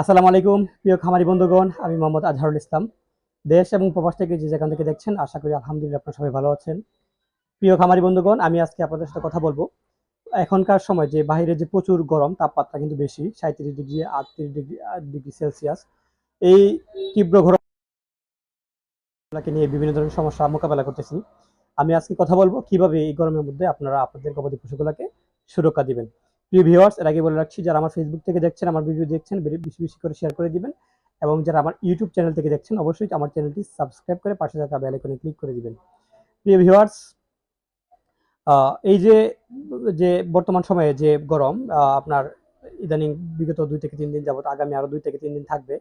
আসসালামু আলাইকুম, প্রিয় খামারি বন্ধুগণ, আমি মোহাম্মদ আজহারুল ইসলাম। দেশ এবং প্রবাস থেকে যে যেখান থেকে দেখছেন, আশা করি আলহামদুলিল্লাহ আপনারা সবাই ভালো আছেন। প্রিয় খামারি বন্ধুগণ, আমি আজকে আপনাদের সাথে কথা বলব। এখনকার সময় যে বাইরে যে প্রচুর গরম, তাপমাত্রা কিন্তু বেশি সাঁত্রিশ ডিগ্রি, আটত্রিশ ডিগ্রি ডিগ্রি সেলসিয়াস। এই তীব্র গরমকে নিয়ে বিভিন্ন ধরনের সমস্যা মোকাবেলা করতেছি। আমি আজকে কথা বলব কীভাবে এই গরমের মধ্যে আপনারা আপনাদের গবাদি পশুগুলোকে সুরক্ষা দিবেন। প্রিয় ভিউয়ার্স, এর আগে বলে রাখছি, যারা আমার ফেসবুক থেকে দেখছেন, আমার ভিডিও দেখছেন বেশি বেশি করে শেয়ার করে দিবেন এবং যারা আমার ইউটিউব চ্যানেল থেকে দেখছেন, অবশ্যই আমার চ্যানেলটি সাবস্ক্রাইব করে পাশে থাকা বেল আইকনে ক্লিক করে দিবেন। প্রিয় ভিউয়ার্স এই যে যে বর্তমান সময়ে যে গরম আপনার ইদানিং বিগত দুই থেকে তিন দিন যাবত আগামী আরও দুই থেকে তিন দিন থাকবে,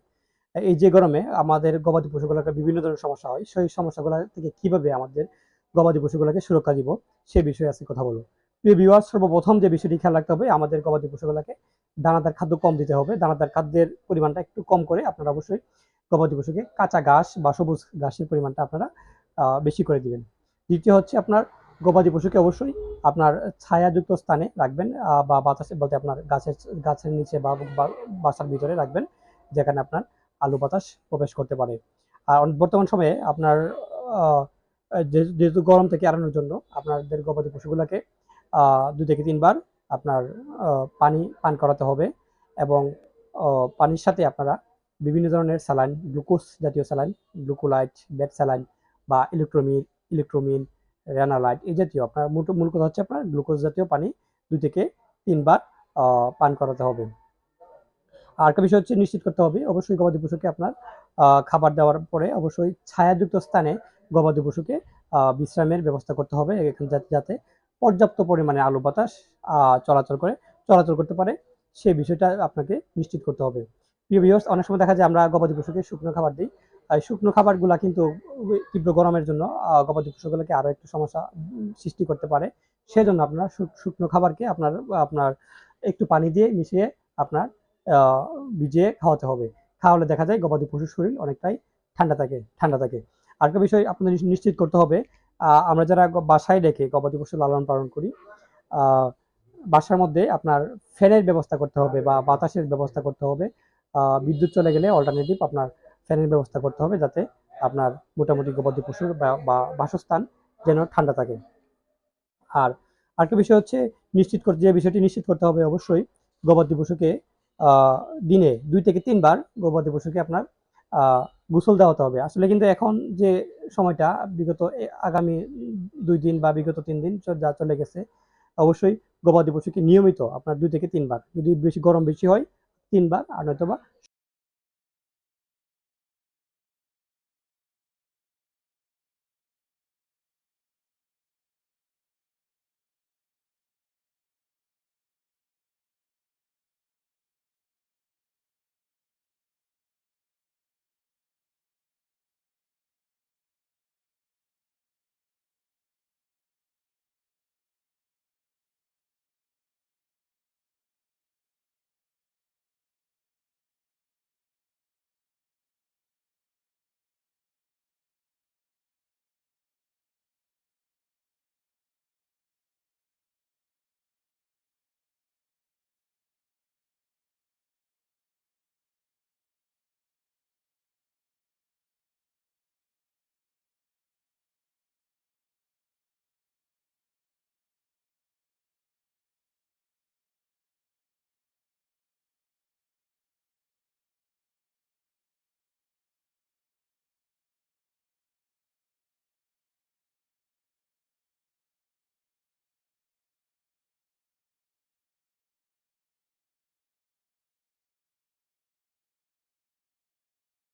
এই যে গরমে আমাদের গবাদি পশুগুলোকে বিভিন্ন ধরনের সমস্যা হয়। সেই সমস্যাগুলো থেকে কীভাবে আমাদের গবাদি পশুগুলোকে সুরক্ষা দিব, সে বিষয়ে আজকে কথা বলব। প্রিয় ভিউয়ার্স সর্বপ্রথম যে বিষয়টি খেয়াল রাখতে হবে, আমাদের গবাদি পশুগুলোকে দানাদার খাদ্য কম দিতে হবে। দানাদার খাদ্যের পরিমাণটা একটু কম করে আপনারা অবশ্যই গবাদি পশুকে কাঁচা ঘাস বা সবুজ ঘাসের পরিমাণটা আপনারা বেশি করে দিবেন। দ্বিতীয় হচ্ছে আপনার গবাদি পশুকে অবশ্যই আপনার ছায়াযুক্ত স্থানে রাখবেন বা বাতাসে বলতে আপনার গাছের গাছের নিচে বা বাসার ভিতরে রাখবেন, যেখানে আপনার আলু বাতাস প্রবেশ করতে পারে। আর বর্তমান সময়ে আপনার যেহেতু গরম থেকে এড়ানোর জন্য আপনাদের গবাদি পশুগুলোকে দুই থেকে তিনবার আপনার পানি পান করাতে হবে এবং পানির সাথে আপনারা বিভিন্ন ধরনের স্যালাইন, গ্লুকোজ জাতীয় স্যালাইন, গ্লুকোলাইট বেড স্যালাইন বা ইলেকট্রোমিন ইলেকট্রোমিন রেনালাইট এই জাতীয় আপনার মূল মূল কথা হচ্ছে আপনার গ্লুকোজ জাতীয় পানি দুই থেকে তিনবার পান করাতে হবে। আর একটা বিষয় হচ্ছে নিশ্চিত করতে হবে, অবশ্যই গবাদি পশুকে আপনার খাবার দেওয়ার পরে অবশ্যই ছায়াযুক্ত স্থানে গবাদি পশুকে বিশ্রামের ব্যবস্থা করতে হবে এখানে যাতে যাতে পর্যাপ্ত পরিমাণে আলো বাতাস চলাচল করে, চলাচল করতে পারে, সেই বিষয়টা আপনাকে নিশ্চিত করতে হবে। প্রিয় ভিউয়ার্স অনেক সময় দেখা যায় আমরা গবাদি পশুকে শুকনো খাবার দিই। আর শুকনো খাবারগুলা কিন্তু তীব্র গরমের জন্য গবাদি পশুগুলোকে আরও একটু সমস্যা সৃষ্টি করতে পারে। সেজন্য আপনার শুকনো খাবারকে আপনার আপনার একটু পানি দিয়ে মিশিয়ে আপনার ভিজিয়ে খাওয়াতে হবে। খাওয়ালে দেখা যায় গবাদি পশুর শরীর অনেকটাই ঠান্ডা থাকে ঠান্ডা থাকে। আরেকটা বিষয় আপনাদের নিশ্চিত করতে হবে আমরা যারা বাসায় রেখে গবাদি পশু লালন পালন করি বাসার মধ্যে আপনার ফ্যানের ব্যবস্থা করতে হবে বা বাতাসের ব্যবস্থা করতে হবে। বিদ্যুৎ চলে গেলে অল্টারনেটিভ আপনার ফ্যানের ব্যবস্থা করতে হবে যাতে আপনার মোটামুটি গবাদি পশুর বা- বাসস্থান যেন ঠান্ডা থাকে। আর আরেকটা বিষয় হচ্ছে নিশ্চিত করতে যে বিষয়টি নিশ্চিত করতে হবে অবশ্যই, গবাদি পশুকে দিনে দুই থেকে তিনবার গবাদি পশুকে আপনার গোসল দেওয়াতে হবে। আসলে কিন্তু এখন যে সময়টা বিগত আগামী দুই দিন বা বিগত তিন দিন যা চলে গেছে, অবশ্যই গবাদি পশুকে নিয়মিত আপনার দুই থেকে তিনবার, যদি বেশি গরম বেশি হয়, তিনবার আর নয়তো বা